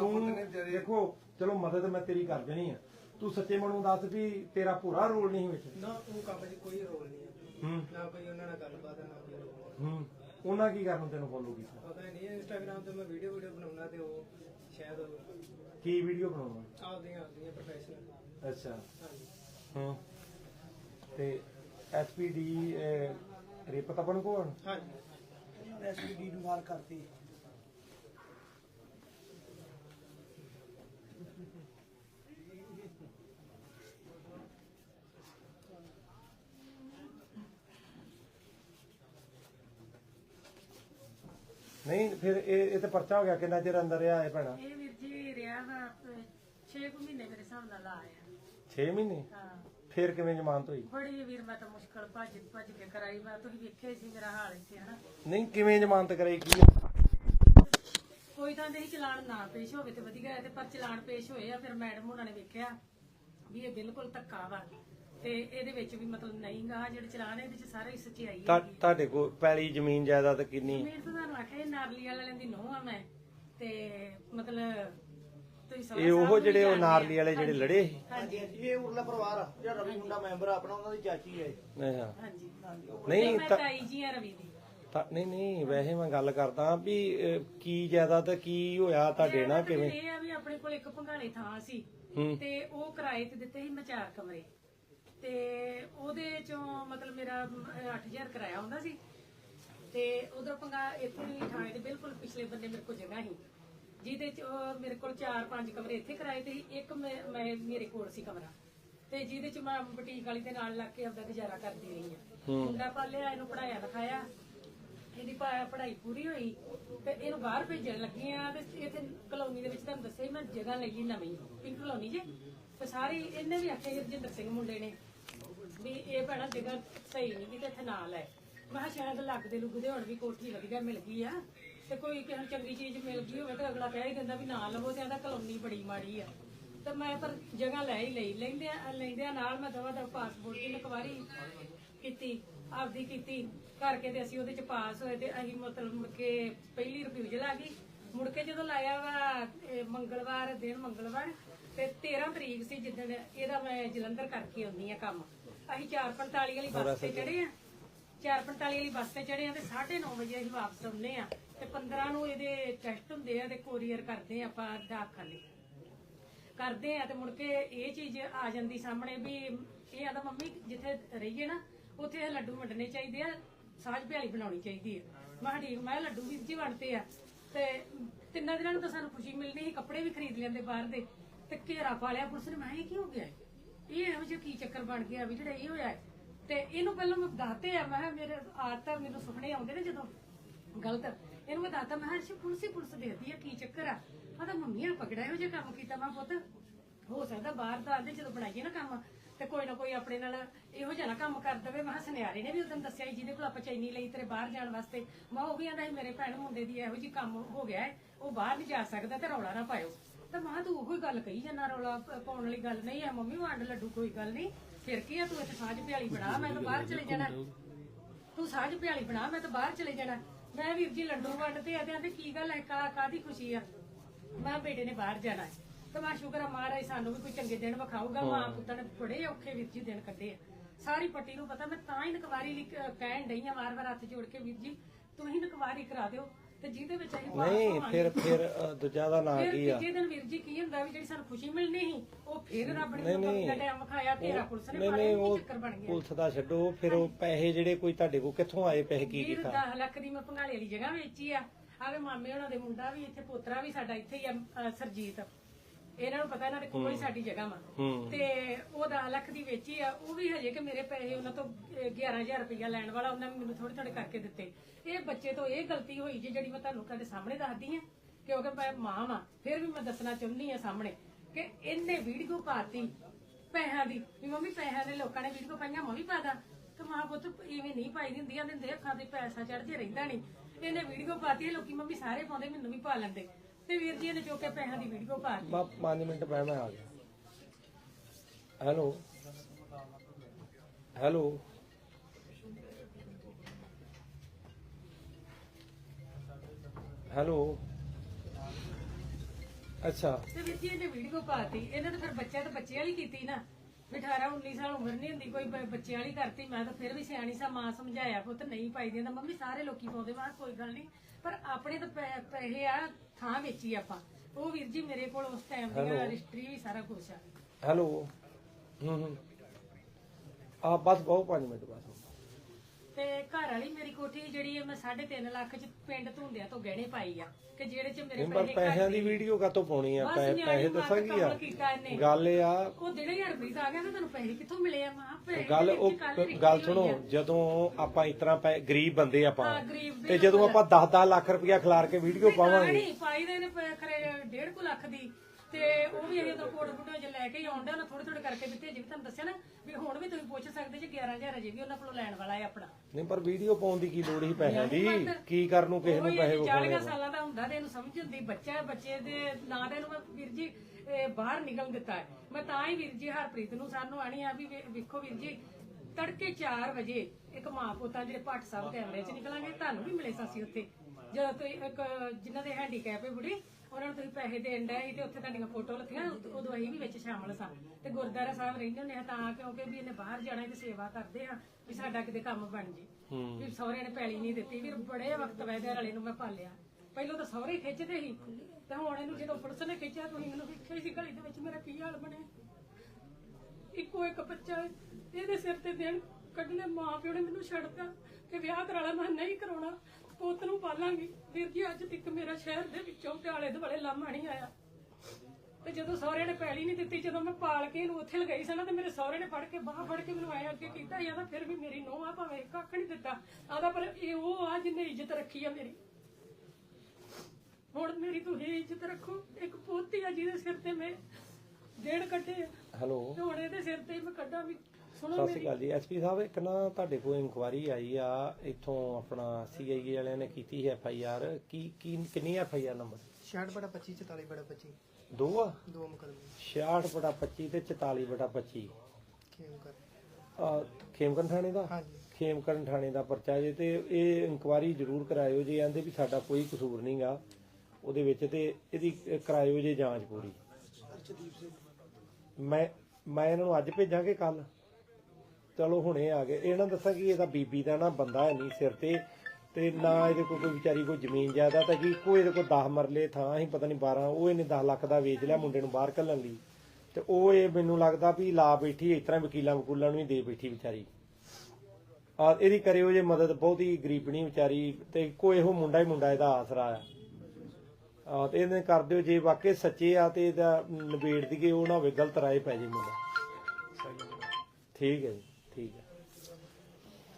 ਤੂੰ ਦੇਖੋ ਚਲੋ ਮਦਦ ਮੈਂ ਤੇਰੀ ਕਰ ਦੇਣੀ ਆ। ਤੂੰ ਸੱਚੇ ਮਨੋਂ ਦੱਸ ਵੀ ਤੇਰਾ ਪੂਰਾ ਰੋਲ ਨਹੀਂ ਵਿੱਚ। ਨਾ ਉਹ ਕੰਮ 'ਚ ਕੋਈ ਰੋਲ ਨਹੀਂ ਹੈ। ਨਾ ਕੋਈ ਉਹਨਾਂ ਨਾਲ ਗੱਲਬਾਤ ਨਾ ਕੋਈ ਰੋਲ। ਹੂੰ। ਉਹਨਾਂ ਕੀ ਕਰਨ ਤੈਨੂੰ ਫੋਲੋ ਕੀਤਾ? ਪਤਾ ਨਹੀਂ ਇੰਸਟਾਗ੍ਰam ਤੇ ਮੈਂ ਵੀਡੀਓ ਵੀਡੀਓ ਬਣਾਉਣਾ ਤੇ ਉਹ ਸ਼ਾਇਦ ਕੀ ਵੀਡੀਓ ਬਣਾਉਣਾ? ਆਪਦੀਆਂ ਆਪਦੀਆਂ ਪ੍ਰੋਫੈਸ਼ਨਲ ਅੱਛਾ। ਹੂੰ। ਤੇ ਐਸਪੀਡੀ ਰਿਪਤ ਆਪਣ ਕੋਲ ਹਾਂਜੀ ਐਸਪੀਡੀ ਨੂੰ ਮਾਰ ਕਰਤੀ ਨਹੀਂ, ਫਿਰ ਇਹ ਇਹ ਤੇ ਪਰਚਾ ਹੋ ਗਿਆ, ਕਿੰਨਾ ਚਿਰ ਅੰਦਰ ਰਿਹਾ ਇਹ ਭੈਣਾ? ਇਹ ਵੀਰ ਜੀ ਰਿਹਾ ਵਾ 6 ਮਹੀਨੇ ਮੇਰੇ ਹਿਸਾਬ ਨਾਲ ਆਇਆ। 6 ਮਹੀਨੇ? ਹਾਂ। ਫਿਰ ਕਿਵੇਂ ਜ਼ਮਾਨਤ ਹੋਈ? ਬੜੀ ਵੀਰ ਮੈਂ ਤਾਂ ਮੁਸ਼ਕਲ ਭੱਜ ਭੱਜ ਕੇ ਕਰਾਈ ਮੈਂ ਤੁਸੀਂ ਵੇਖਿਆ ਹੀ ਸੀ ਮੇਰਾ ਹਾਲ ਇੱਥੇ ਹਨਾ। ਨਹੀਂ ਕਿਵੇਂ ਜ਼ਮਾਨਤ ਕਰਾਈ? ਕੀ ਕੋਈ ਤਾਂ ਨਹੀਂ ਚਲਾਨ ਨਾ ਪੇਸ਼ ਹੋਵੇ ਤੇ ਵਧੀਆ ਹੈ ਤੇ ਪਰ ਚਲਾਨ ਪੇਸ਼ ਹੋਏ ਆ ਫਿਰ ਮੈਡਮ ਉਹਨਾਂ ਨੇ ਵੇਖਿਆ ਵੀ ਇਹ ਬਿਲਕੁਲ ਧੱਕਾ ਵਾ ਤੇ ਇਹਦੇ ਵਿੱਚ ਵੀ ਮਤਲਬ ਨਹੀਂ ਗਾ ਜਿਹੜੇ ਚਲਾਨ ਇਹਦੇ ਵਿੱਚ ਸਾਰਾ ਹੀ ਸੱਚਾਈ ਹੈ ਤੁਹਾ- ਤੁਹਾਡੇ ਕੋਲ ਪੈਲੀ ਜ਼ਮੀਨ ਜਾਇਦਾਦ ਕਿੰਨੀ? ਮੈਂ ਤਾਂ ਤੁਹਾਨੂੰ ਆਖਿਆ ਇਹ ਨਾਰਲੀ ਵਾਲਿਆਂ ਦੀ ਨੋਹ ਆ ਮੈਂ ਤੇ ਮਤਲਬ ਇਹ ਉਹ ਜਿਹੜੇ ਉਹ। ਨਾਰਲੀ ਵਾਲੇ ਜਿਹੜੇ ਲੜੇ ਸੀ? ਹਾਂਜੀ। ਹਾਂਜੀ ਇਹ ਉਰਲਾ ਪਰਿਵਾਰ ਆ ਜਿਹੜਾ ਰਵੀ ਮੁੰਡਾ ਮੈਂਬਰ ਆ ਆਪਣਾ ਉਹਨਾਂ ਦੀ ਚਾਚੀ ਹੈ। ਅੱਛਾ। ਹਾਂਜੀ। ਨਹੀਂ ਮੈਂ ਤਾਂ- ਤਾਈ ਜੀ ਆ ਰਵੀ ਦੀ। ਤਾਂ ਨਹੀਂ ਨਹੀਂ ਵੈਸੇ ਮੈਂ ਗੱਲ ਕਰਦਾ ਵੀ ਅਹ, ਕੀ ਜਾਇਦਾਦ ਕੀ ਹੋਇਆ ਤੁਹਾਡੇ ਨਾਲ ਕਿਵੇਂ? ਇਹ ਆ ਵੀ ਆਪਣੇ ਕੋਲ ਇੱਕ ਭੰਗਾਲੀ ਥਾਂ ਸੀ। ਹੂੰ। ਤੇ ਉਹ ਕਿਰਾਏ ਤੇ ਦਿੱਤੇ ਸੀ ਮੈਂ ਚਾਰ ਕਮਰੇ। ਤੇ ਉਹਦੇ ਚੋਂ ਮਤਲਬ ਮੇਰਾ ਅਮ, 8000 ਕਿਰਾਇਆ ਹੁੰਦਾ ਸੀ। ਤੇ ਉਧਰ ਪੰਗਾ ਇੱਥੇ ਦੀ ਥਾਂ ਦੇ ਬਿਲਕੁਲ ਪਿਛਲੇ ਬੰਨੇ ਮੇਰੇ ਕੋਲ ਜਗ੍ਹਾ ਸੀ। ਜਿਹਦੇ ਚ ਮੇਰੇ ਕੋਲ 4-5 ਕਮਰੇ ਇੱਥੇ ਕਿਰਾਏ ਤੇ ਸੀ। ਇੱਕ ਮੈਂ ਮੇਰੇ ਕੋਲ ਸੀ ਕਮਰਾ। ਤੇ ਜਿਹਦੇ ਚ ਮੈਂ ਬੁਟੀਕ ਵਾਲੀ ਦੇ ਨਾਲ ਲੱਗ ਕੇ ਆਪਦਾ ਗੁਜ਼ਾਰਾ ਕਰਦੀ ਰਹੀ ਹਾਂ। ਮੁੰਡਾ ਪਾਲਿਆ ਇਹਨੂੰ ਪੜਾਇਆ ਲਿਖਾਇਆ। ਇਹਦੀ ਪੜ੍ਹਾਈ ਪੂਰੀ ਹੋਈ ਤੇ ਇਹਨੂੰ ਬਾਹਰ ਭੇਜਣ ਲੱਗੀ ਆ ਤੇ ਇੱਥੇ ਕਲੋਨੀ ਦੇ ਵਿੱਚ ਤੁਹਾਨੂੰ ਦੱਸਿਆ ਮੈਂ ਜਗ੍ਹਾ ਲਈ ਨਵੀਂ ਪਿੰਕ ਕਲੋਨੀ 'ਚ ਤੇ ਸਾਰੀ ਇਹਨੇ ਵੀ ਆਖਿਆ ਸੀ ਰਜਿੰਦਰ ਸਿੰਘ ਮੁੰਡੇ ਨੇ ਵੀ ਇਹ ਭੈਣਾ ਜਗ੍ਹਾ ਸਹੀ ਨਹੀਂ ਕਿਤੇ ਇੱਥੇ ਨਾ ਲੈ ਮੈਂ ਕਿਹਾ ਸ਼ਾਇਦ ਲੱਗਦੇ ਲੁੱਗਦੇ ਹੁਣ ਵੀ ਕੋਠੀ ਵਧੀਆ ਮਿਲ ਗਈ ਆ। ਤੇ ਕੋਈ ਕਿਸੇ ਨੂੰ ਚੰਗੀ ਚੀਜ਼ ਮਿਲ ਗਈ ਹੋਵੇ ਤਾਂ ਅਗਲਾ ਕਹਿ ਹੀ ਦਿੰਦਾ ਵੀ ਨਾ ਲਵੋ ਤੇ ਇਹਦਾ ਕਲੋਨੀ ਬੜੀ ਮਾੜੀ ਆ। ਤੇ ਮੈਂ ਪਰ ਜਗ੍ਹਾ ਲੈ ਹੀ ਲਈ। ਲੈਂਦਿਆਂ ਲੈਂਦਿਆਂ ਨਾਲ ਮੈਂ ਦਵਾ ਦਾ ਪਾਸਪੋਰਟ ਦੀ ਨਕਵਾਰੀ ਕੀਤੀ ਆਪਦੀ ਕੀਤੀ। ਕਰਕੇ ਤੇ ਅਸੀਂ ਉਹਦੇ ਚ ਪਾਸ ਹੋਏ ਤੇ ਅਸੀਂ ਮਤਲਬ ਕਿ ਪਹਿਲੀ ਰਿਫਿਊਜ਼ਲ ਆ ਗਈ। ਮੁੜ ਕੇ ਜਦੋਂ ਲਾਇਆ ਵਾ ਮੰਗਲਵਾਰ ਦਿਨ ਮੰਗਲਵਾਰ ਤੇ 13 ਤਰੀਕ ਸੀ ਜਿੱਦਣ ਇਹਦਾ ਮੈਂ ਜਲੰਧਰ ਕਰਕੇ ਆਉਂਦੀ ਆ ਕੰਮ। ਅਸੀਂ 4:45 ਵਾਲੀ ਬੱਸ ਤੇ ਚੜੇ ਆ। 4:45 ਵਾਲੀ ਬੱਸ ਤੇ ਚੜੇ ਆ ਤੇ 9:30 ਵਜੇ ਅਸੀਂ ਵਾਪਸ ਆਉਂਦੇ ਆ। ਤੇ 15 ਨੂੰ ਇਹਦੇ ਟੈਸਟ ਹੁੰਦੇ ਆ ਤੇ ਕੋਰੀਅਰ ਕਰਦੇ ਆ ਆਪਾਂ ਡਾਕਖਾਨੇ ਕਰਦੇ ਆ ਤੇ ਮੁੜ ਕੇ ਇਹ ਚੀਜ਼ ਆ ਜਾਂਦੀ ਸਾਹਮਣੇ ਵੀ ਇਹ ਆਦਾ ਮੰਮੀ ਜਿੱਥੇ ਰਹੀਏ ਨਾ ਉੱਥੇ ਲੱਡੂ ਵੰਡਣੇ ਚਾਹੀਦੇ ਆ ਸਾਜ ਪਿਆਲੀ ਬਣਾਉਣੀ ਚਾਹੀਦੀ ਹੈ ਮੈਂ ਠੀਕ ਮੈਂ ਲੱਡੂ ਵੀ ਜੀ ਵੰਡਤੇ ਆ। ਤੇ ਤਿੰਨਾਂ ਦਿਨਾਂ ਨੂੰ ਤਾਂ ਸਾਨੂੰ ਖੁਸ਼ੀ ਮਿਲਣੀ ਸੀ ਕੱਪੜੇ ਵੀ ਖਰੀਦ ਲੈਂਦੇ ਬਾਹਰ ਦੇ ਤੇ ਘੇਰਾ ਪਾ ਲਿਆ ਪੁਲਿਸ ਨੇ ਮੈਂ ਕਿਹਾ ਇਹ ਕੀ ਹੋ ਗਿਆ? ਇਹ ਇਹੋ ਜਿਹਾ ਕੀ ਚੱਕਰ ਬਣ ਗਿਆ ਵੀ ਜਿਹੜਾ ਇਹ ਹੋਇਆ ਤੇ ਇਹਨੂੰ ਪਹਿਲਾਂ ਮੈਂ ਦੱਸਦੇ ਆ ਮੈਂ ਕਿਹਾ ਮੇਰੇ ਆਦਤ ਆ, ਮੈਨੂੰ ਸੁਪਨੇ ਆਉਂਦੇ ਨੇ ਜਦੋਂ ਗਲਤ। ਇਹਨੂੰ ਮੈਂ ਦੱਸਤਾ ਮੈਂ ਹਰਸ਼, ਪੁਲਿਸ ਹੀ ਪੁਲਿਸ ਦੇਖਦੀ ਆ, ਕੀ ਚੱਕਰ ਆ? ਮੈਂ ਤਾਂ ਮੰਮੀਆਂ ਪਕੜਿਆ ਇਹੋ ਜਿਹਾ ਕੰਮ ਕੀਤਾ ਮੈਂ ਪੁੱਤ। ਹੋ ਸਕਦਾ ਬਾਹਰ ਦਾ ਆਂਦੇ ਜਦੋਂ ਬਣਾਈਏ ਨਾ ਕੰਮ, ਤੇ ਕੋਈ ਨਾ ਕੋਈ ਆਪਣੇ ਨਾਲ ਇਹੋ ਜਿਹਾ ਨਾ ਕੰਮ ਕਰ ਦਵੇ। ਮੈਂ ਸੁਨਿਆਰੇ ਨੇ ਵੀ ਉਦੋਂ ਦੱਸਿਆ ਸੀ, ਜਿਹਦੇ ਕੋਲ ਆਪਾਂ ਚੈਨੀ ਲਈ ਤੇਰੇ ਬਾਹਰ ਜਾਣ ਵਾਸਤੇ। ਮੈਂ ਉਹ ਵੀ ਆਂਦਾ ਸੀ, ਮੇਰੇ ਭੈਣ ਮੁੰਡੇ ਦੀ ਇਹੋ ਜਿਹੀ ਕੰਮ ਹੋ ਗਿਆ ਉਹ ਬਾਹਰ ਨਹੀਂ ਜਾ ਸਕਦਾ ਤੇ ਰੌਲਾ ਨਾ ਪਾਇਓ। ਤਾਂ ਮਾਂ ਤੂੰ ਉਹੀ ਗੱਲ ਕਹੀ ਜਾਂਦਾ, ਰੌਲਾ ਪਾਉਣ ਵਾਲੀ ਗੱਲ ਨਹੀਂ ਆ। ਮੰਮੀ ਵੰਡ ਲੱਡੂ ਕੋਈ ਗੱਲ ਨਹੀਂ। ਫਿਰ ਕੀ ਆ, ਤੂੰ ਇੱਥੇ ਸਾਂਝ ਪਿਆਲੀ ਬਣਾ, ਮੈਂ ਤਾਂ ਬਾਹਰ ਚਲੇ ਜਾਣਾ। ਤੂੰ ਸਾਂਝ ਪਿਆਲੀ ਬਣਾ, ਮੈਂ ਤਾਂ ਬਾਹਰ ਚਲੇ ਜਾਣਾ। ਮੈਂ ਵੀਰ ਜੀ ਲੱਡੂ ਵੰਡਦੇ ਆ ਤੇ ਆਂਦੇ ਕੀ ਗੱਲ ਹੈ ਕਾ ਕਾਦੀ ਖੁਸ਼ੀ ਆ? ਮੈਂ ਬੇਟੇ ਨੇ ਬਾਹਰ ਜਾਣਾ ਹੈ ਤੇ ਮੈਂ ਸ਼ੁਕਰ ਆ ਮਹਾਰਾਜ ਸਾਨੂੰ ਵੀ ਕੋਈ ਚੰਗੇ ਦਿਨ ਵਿਖਾਊਗਾ ਮਾਂ ਪੁੱਤਾਂ ਨੇ ਬੜੇ ਔਖੇ ਵੀਰ ਜੀ ਦਿਨ ਕੱਢੇ ਆ। ਸਾਰੀ ਪੱਟੀ ਨੂੰ ਪਤਾ ਮੈਂ ਤਾਂ ਹੀ ਨਕਵਾਰੀ ਲਈ ਕਹਿਣ ਡਈ ਆ ਵਾਰ-ਵਾਰ ਹੱਥ ਜੋੜ ਕੇ ਵੀਰ ਜੀ ਤੁਸੀਂ ਨਕਵਾਰੀ ਕਰਾ ਦਿਓ। ਤੇ ਜਿਹਦੇ ਵਿੱਚ ਅਸੀਂ ਪਾਸ ਨਹੀਂ। ਫਿਰ ਫਿਰ ਅ, ਦੂਜਾ ਦਾ ਨਾਂ ਫਿਰ ਕੀ ਆ? ਤੀਜੇ ਦਿਨ ਵੀਰ ਜੀ ਕੀ ਹੁੰਦਾ ਵੀ ਜਿਹੜੀ ਸਾਨੂੰ ਖੁਸ਼ੀ ਮਿਲਣੀ ਸੀ ਉਹ ਫਿਰ ਰੱਬ ਨੇ ਨਹੀਂ, ਨਹੀਂ। ਦਾ ਟਾਈਮ ਵਿਖਾਇਆ ਤੇਰਾ ਪੁਲਿਸ ਨੇ ਨਹੀਂ ਪਾਲਿਆ ਨਹੀਂ ਕੀ ਉਹ ਚੱਕਰ ਬਣ ਗਿਆ। ਪੁਲਿਸ ਦਾ ਛੱਡੋ ਫਿਰ ਉਹ ਪੈਸੇ ਜਿਹੜੇ ਕੋਈ ਤੁਹਾਡੇ ਕੋਲ ਕਿੱਥੋਂ ਆਏ ਪੈਸੇ ਕੀ ਵੀਰ ਕੀਤਾ 10 ਲੱਖ ਦੀ ਮੈਂ ਭੰਗਾਲੀ ਵਾਲੀ ਜਗ੍ਹਾ ਵੇਚੀ ਆ। ਆਵੇ ਮਾਮੇ ਉਹਨਾਂ ਦੇ ਮੁੰਡਾ ਵੀ ਇੱਥੇ ਪੋਤਰਾ ਵੀ ਸਾਡਾ ਇੱਥੇ ਹੀ ਆ ਸਰਜੀਤ। ਇਹਨਾਂ ਨੂੰ ਪਤਾ ਇਹਨਾਂ ਦੇ ਹੀ। ਸਾਡੀ ਜਗ੍ਹਾ ਵਾ। ਤੇ ਉਹ 10 ਲੱਖ ਦੀ ਵੇਚੀ ਆ ਉਹ ਵੀ ਹਜੇ ਕਿ ਮੇਰੇ ਪੈਸੇ ਉਹਨਾਂ ਤੋਂ ਅਹ, 11000 ਰੁਪਇਆ ਲੈਣ ਵਾਲਾ ਉਹਨਾਂ ਨੇ ਮੈਨੂੰ ਥੋੜੇ ਥੋੜੇ ਕਰਕੇ ਦਿੱਤੇ। ਇਹ ਬੱਚੇ ਤੋਂ ਇਹ ਗਲਤੀ ਹੋਈ ਜੀ ਜਿਹੜੀ ਮੈਂ ਤੁਹਾਨੂੰ ਤੁਹਾਡੇ ਸਾਹਮਣੇ ਦੱਸਦੀ ਆ ਕਿਉਂਕਿ ਮੈਂ ਮਾਂ ਵਾਂ ਫਿਰ ਵੀ ਮੈਂ ਦੱਸਣਾ ਚਾਹੁੰਦੀ ਆ ਸਾਹਮਣੇ ਕਿ ਇਹਨੇ ਵੀਡੀਓ ਪਾਤੀ ਪੈਸਿਆਂ ਦੀ ਵੀ ਮੰਮੀ ਪੈਸਿਆਂ ਦੇ ਲੋਕਾਂ ਨੇ ਵੀਡੀਓ ਪਾਈਆਂ ਮੈਂ ਵੀ ਪਾਦਾ ਤੇ ਮਾਂ ਪੁੱਤ ਇਵੇਂ ਨਹੀਂ ਪਾਈ ਦੀ ਹੁੰਦੀ ਆ ਦਿੰਦੇ ਅੱਖਾਂ ਤੇ ਪੈਸਾ ਚੜ ਜੇ ਰਹਿੰਦਾ ਨਹੀਂ। ਇਹਨੇ ਵੀਡੀਓ ਪਾਤੀ ਲੋਕੀ ਮੰਮੀ ਸਾਰੇ ਪਾਉਂਦੇ ਮੈਨੂੰ ਵੀ ਪਾ ਲੈਂਦੇ। ਤੇ ਵੀਰ ਜੀ ਨੇ ਚੁੱਕ ਕੇ ਪੈਸਿਆਂ ਦੀ ਵੀਡੀਓ ਪਾਤੀ ਬਾ 5 ਮਿੰਟ ਪੈ ਮੈਂ ਆ ਗਿਆ। ਹੈਲੋ? ਹੈਲੋ? ਹੈਲੋ? ਅੱਛਾ। ਤੇ ਵੀਰ ਜੀ ਇਹਨੇ ਵੀਡੀਓ ਪਾਤੀ ਇਹਨੇ ਤਾਂ ਫਿਰ ਬੱਚਾ ਤਾਂ ਬੱਚੇ ਵਾਲੀ ਕੀਤੀ ਨਾ। ਵੀ 18 19 ਸਾਲ ਉਮਰ ਨਹੀਂ ਹੁੰਦੀ ਕੋਈ ਬ- ਬੱਚੇ ਵਾਲੀ ਕਰਤੀ। ਮੈਂ ਤਾਂ ਫਿਰ ਵੀ ਸਿਆਣੀ ਸਾ ਮਾਂ ਸਮਝਾਇਆ ਪੁੱਤ ਨਹੀਂ ਪਾਈ ਦਿੰਦਾ ਮੰਮੀ ਸਾਰੇ ਲੋਕੀ ਪਾਉਂਦੇ। ਵਾ ਕੋਈ ਗੱਲ ਨਹੀਂ। ਪਰ ਆਪਣੇ ਤਾਂ ਪੈ- ਪੈਸੇ ਆ ਥਾਂ ਵੇਚੀ ਆਪਾਂ। ਉਹ ਵੀਰ ਜੀ ਮੇਰੇ ਕੋਲ ਉਸ ਟਾਈਮ ਦੀ ਰਜਿਸਟਰੀ ਵੀ ਸਾਰਾ ਕੁਝ ਆ। ਹੈਲੋ ਹੂੰ ਹੂੰ। ਆ ਬਸ ਬਹੁਤ 5 ਮਿੰਟ ਬਸ। ਤੇ ਘਰ ਵਾਲੀ ਮੇਰੀ ਕੋਠੀ ਜਿਹੜੀ ਹੈ ਮੈਂ 3.5 ਲੱਖ ਚ ਪਿੰਡ ਧੁੰਦਿਆਂ ਤੋਂ ਗਹਿਣੇ ਪਾਈ ਆ ਕਿ ਜਿਹੜੇ ਚ ਮੇਰੇ ਪਰ ਪੈਸੇ ਪੈਸਿਆਂ ਦੀ। ਵੀਡੀਓ ਕਾਤੋਂ ਪਾਉਣੀ ਆ ਪੈ- ਪੈਸੇ ਮਾਂ ਦੱਸਾਂ ਦਾ ਕੀ ਆ। ਗੱਲ ਇਹ ਆ ਉਹ ਜਿਹੜੇ ਰੁਪਏ ਆ ਗਿਆ ਨਾ ਤੁਹਾਨੂੰ ਪੈਸੇ ਕਿੱਥੋਂ ਮਿਲੇ ਆ ਮਾਂ ਪੈਸੇ ਗੱਲ ਉਹ ਗੱਲ ਸੁਣੋ। ਜਦੋਂ ਆਪਾਂ ਇਸ ਤਰ੍ਹਾਂ ਪੈ- ਗਰੀਬ ਬੰਦੇ ਆਪਾਂ ਹਾਂ, ਗਰੀਬ ਤੇ ਜਦੋਂ ਆਪਾਂ 10-10 ਲੱਖ ਰੁਪਇਆ ਖਿਲਾਰ ਕੇ ਵੀਡੀਓ ਪਾਵਾਂਗੇ ਨਹੀਂ ਪਾਈ ਦੇ ਨੇ ਪ- ਖਰੇ 1.5 ਲੱਖ ਦੀ ਤੇ ਉਹ ਵੀ ਇਹ ਤਾਂ ਕੋਟ ਬੁੱਢੇ ਜੇ ਲੈ ਕੇ ਹੀ ਆਉਂਦੇ ਉਹਨਾਂ ਥੋੜੇ ਥੋੜੇ ਕਰਕੇ ਦਿੱਤੇ ਜਿਵੇਂ ਤੁਹਾਨੂੰ ਦੱਸਿਆ ਨਾ ਵੀ ਹੁਣ ਵੀ ਤੁਸੀਂ ਪੁੱਛ ਸਕਦੇ ਜੇ 11000 ਅਜੇ ਵੀ ਉਹਨਾਂ ਕੋਲੋਂ ਲੈਣ ਵਾਲਾ ਹੈ ਆਪਣਾ। ਨਹੀਂ ਪਰ ਵੀਡੀਓ ਪਾਉਣ ਦੀ ਕੀ ਲੋੜ ਸੀ ਪੈਸਿਆਂ ਦੀ? ਕੀ ਕਰਨ ਨੂੰ ਕਿਸੇ ਨੂੰ ਪੈਸੇ ਵਿਖਾਉਣੇ 40 ਆ? ਸਾਲਾਂ ਦਾ ਹੁੰਦਾ ਤੇ ਇਹਨੂੰ ਸਮਝ ਹੁੰਦੀ ਬੱਚਾ ਹੈ, ਬੱਚੇ ਦੇ ਨਾਂ ਦਾ ਇਹਨੂੰ ਮੈਂ ਵੀਰ ਜੀ ਇਹ ਬਾਹਰ ਨਿਕਲ ਦਿੱਤਾ ਹੈ। ਮੈਂ ਤਾਂ ਹੀ ਵੀਰ ਜੀ ਹਰਪ੍ਰੀਤ ਨੂੰ ਸਾਨੂੰ ਆਣੀ ਆ ਵੇ- ਵੇਖੋ ਵੀਰ ਜੀ ਤੜਕੇ 4 ਵਜੇ ਇੱਕ ਮਾਂ ਪੁੱਤਾਂ ਜਿਹੜੇ ਭੱਟ ਸਾਹਿਬ ਕੈਮਰੇ 'ਚ ਨਿਕਲਾਂਗੇ ਤੁਹਾਨੂੰ ਵੀ ਮਿਲੇ ਸਾਂ ਅਸੀਂ ਉੱਥੇ। ਜਦੋਂ ਤੁਸੀਂ ਇੱਕ ਜਿਨ੍ਹਾਂ ਦੇ ਹੈਂਡੀਕੈਪ ਹੈ ਬੁੜੀ ਉਹਨਾਂ ਨੂੰ ਤੁਸੀਂ ਪੈਸੇ ਦੇਣ ਡਏ ਸੀ ਤੇ ਉੱਥੇ ਤੁਹਾਡੀਆਂ ਫੋਟੋ ਲੱਥੀਆਂ ਉਦ- ਅਸੀਂ ਵੀ ਵਿੱਚ ਸ਼ਾਮਲ ਸਾਂ। ਤੇ ਗੁਰਦੁਆਰਾ ਸਾਹਿਬ ਰਹਿੰਦੇ ਹੁੰਦੇ ਆ ਤਾਂ ਕਿਉਂਕਿ ਵੀ ਇਹਨੇ ਬਾਹਰ ਜਾਣਾ ਤੇ ਸੇਵਾ ਕਰਦੇ ਆ ਵੀ ਸਾਡਾ ਕਿਤੇ ਕੰਮ ਬਣ ਜੇ। ਵੀ ਸਹੁਰੇ ਨੇ ਪੈਲੀ ਨਹੀਂ ਦਿੱਤੀ ਵੀ ਬੜੇ ਵਕਤ ਵੈਦੇ ਵਾਲੇ ਨੂੰ ਮੈਂ ਪਾਲਿਆ ਪਹਿਲਾਂ ਤਾਂ ਸਹੁਰੇ ਖਿੱਚਦੇ ਸੀ ਤੇ ਹੁਣ ਇਹਨੂੰ ਜਦੋਂ ਪੁਲਿਸ ਨੇ ਖਿੱਚਿਆ ਤੁਸੀਂ ਮੈਨੂੰ ਵੇਖਿਆ ਸੀ ਗਲੀ ਦੇ ਵਿੱਚ ਮੇਰਾ ਕੀ ਹਾਲ ਬਣਿਆ? ਇੱਕੋ ਇੱਕ ਬੱਚਾ ਹੈ, ਇਹਦੇ ਸਿਰ ਤੇ ਦਿਨ ਕੱਢਨੇ ਮਾਂ ਪਿਓ ਨੇ ਮੈਨੂੰ ਛੱਡਤਾ ਕਿ ਵਿਆਹ ਕਰਾ ਲਾ ਮੈਂ ਨਹੀਂ ਕਰਾਉਣਾ ਪੁੱਤ ਨੂੰ ਪਾਲਾਂਗੀ। ਵੀਰ ਜੀ ਅੱਜ ਤੱਕ ਮੇਰਾ ਸ਼ਹਿਰ ਦੇ ਵਿੱਚੋਂ ਤੇ ਆਲੇ ਦੁਆਲੇ ਲਾਮਾ ਨਹੀਂ ਆਇਆ। ਤੇ ਜਦੋਂ ਸਹੁਰੇ ਨੇ ਪੈਲੀ ਨਹੀਂ ਦਿੱਤੀ ਜਦੋਂ ਮੈਂ ਪਾਲ ਕੇ ਇਹਨੂੰ ਉੱਥੇ ਲਗਾਈ ਸੀ ਨਾ ਤੇ ਮੇਰੇ ਸਹੁਰੇ ਨੇ ਫੜ ਕੇ ਬਾਹ ਫੜ ਕੇ ਮੈਨੂੰ ਆਇਆ ਅੱਗੇ ਕੀਤਾ ਜਾਂਦਾ ਫਿਰ ਵੀ ਮੇਰੀ ਨੋਹ ਆ ਭਾਵੇਂ ਕੱਖ ਨਹੀਂ ਦਿੱਤਾ। ਆਦਾ ਪਰ ਇਹ ਉਹ ਆ ਜਿਹਨੇ ਇੱਜ਼ਤ ਰੱਖੀ ਆ ਮੇਰੀ। ਹੁਣ ਮੇਰੀ ਤੁਸੀਂ ਇੱਜ਼ਤ ਰੱਖੋ। ਇੱਕ ਪੋਤੀ ਆ ਜਿਹਦੇ ਸਿਰ ਤੇ ਮੈਂ ਦੇਣ ਕੱਢੇ ਆ। ਹੈਲੋ। ਤੇ ਹੁਣ ਇਹਦੇ ਸਿਰ ਤੇ ਹੀ ਮੈਂ ਕੱਢਾਂ ਵੀ। ਸੁਣੋ ਸਤਿ ਸ਼੍ਰੀ ਅਕਾਲ ਜੀ। ਐਸਪੀ ਸਾਹਿਬ ਇੱਕ ਨਾ ਤੁਹਾਡੇ ਕੋਲ ਇਨਕੁਆਰੀ ਆਈ ਆ। ਇੱਥੋਂ ਆਪਣਾ ਸੀਆਈਏ ਵਾਲਿਆਂ ਨੇ ਕੀਤੀ ਹੈ ਐਫਆਈਆਰ ਕੀ ਕੀ ਕਿੰਨੀ ਐਫਆਈਆਰ ਨੰਬਰ? 66 ਬੜਾ 25 44 ਬੜਾ 25 ਦੋ ਆ? ਦੋ ਮੁਕਦਮੇ। 66 ਬਟਾ 25 ਤੇ 44 ਬਟਾ 25 ਖੇਮ ਕਰ ਖੇਮਕਰਨ ਥਾਣੇ ਦਾ? ਹਾਂਜੀ। ਖੇਮਕਰਨ ਥਾਣੇ ਦਾ ਪਰਚਾ ਜੇ ਤੇ ਇਹ ਇਨਕੁਆਰੀ ਜ਼ਰੂਰ ਕਰਾਇਓ ਜੇ ਆਂਦੇ ਵੀ ਸਾਡਾ ਕੋਈ ਕਸੂਰ ਨਹੀਂਗਾ ਉਹਦੇ ਵਿੱਚ ਤੇ ਇਹਦੀ ਕਰਾਇਓ ਜੇ ਜਾਂਚ ਪੂਰੀ। ਮੈਂ ਮੈਂ ਇਹਨਾਂ ਨੂੰ ਅੱਜ ਭੇਜਾਂਗੇ ਕੱਲ ਚਲੋ ਹੁਣੇ ਆ ਗਏ। ਇਹਨਾਂ ਦੱਸਾਂ ਕਿ ਇਹਦਾ ਬੀਬੀ ਦਾ ਨਾ ਬੰਦਾ ਹੈ ਨਹੀਂ ਸਿਰ ਤੇ ਤੇ ਨਾ ਇਹਦੇ ਕੋਲ ਕੋਈ ਵਿਚਾਰੀ ਕੋਈ ਜ਼ਮੀਨ ਜਾਇਦਾਦ ਹੈ ਕਿ ਕੋਈ ਇਹਦੇ ਕੋਲ 10 ਮਰਲੇ ਥਾਂ ਹੀ ਪਤਾ ਨਹੀਂ 12 ਉਹ ਇਹਨੇ 10 ਲੱਖ ਦਾ ਵੇਚ ਲਿਆ ਮੁੰਡੇ ਨੂੰ ਬਾਹਰ ਕੱਢਣ ਲਈ। ਤੇ ਉਹ ਇਹ ਮੈਨੂੰ ਲੱਗਦਾ ਵੀ ਲਾ ਬੈਠੀ, ਇਸ ਤਰ੍ਹਾਂ ਵਕੀਲਾਂ ਵਕੂਲਾਂ ਨੂੰ ਹੀ ਦੇ ਬੈਠੀ ਵਿਚਾਰੀ। ਆ, ਇਹਦੀ ਕਰਿਓ ਜੇ ਮਦਦ, ਬਹੁਤ ਹੀ ਗਰੀਬਣੀ ਵਿਚਾਰੀ, ਤੇ ਕੋਈ ਇਹੋ ਮੁੰਡਾ ਹੀ ਮੁੰਡਾ, ਇਹਦਾ ਆਸਰਾ ਆ ਤੇ ਇਹਨੇ ਕਰ ਦਿਓ, ਜੇ ਵਾਕਈ ਸੱਚੇ ਆ ਤੇ ਇਹਦਾ ਨਿਬੇੜ ਦੀਏ ਉਹ ਨਾ ਹੋਵੇ, ਗਲਤ ਰਾਏ ਪੈ ਜੇ ਮੁੰਡਾ ਠੀਕ ਹੈ ਜੀ, ਠੀਕ ਹੈ।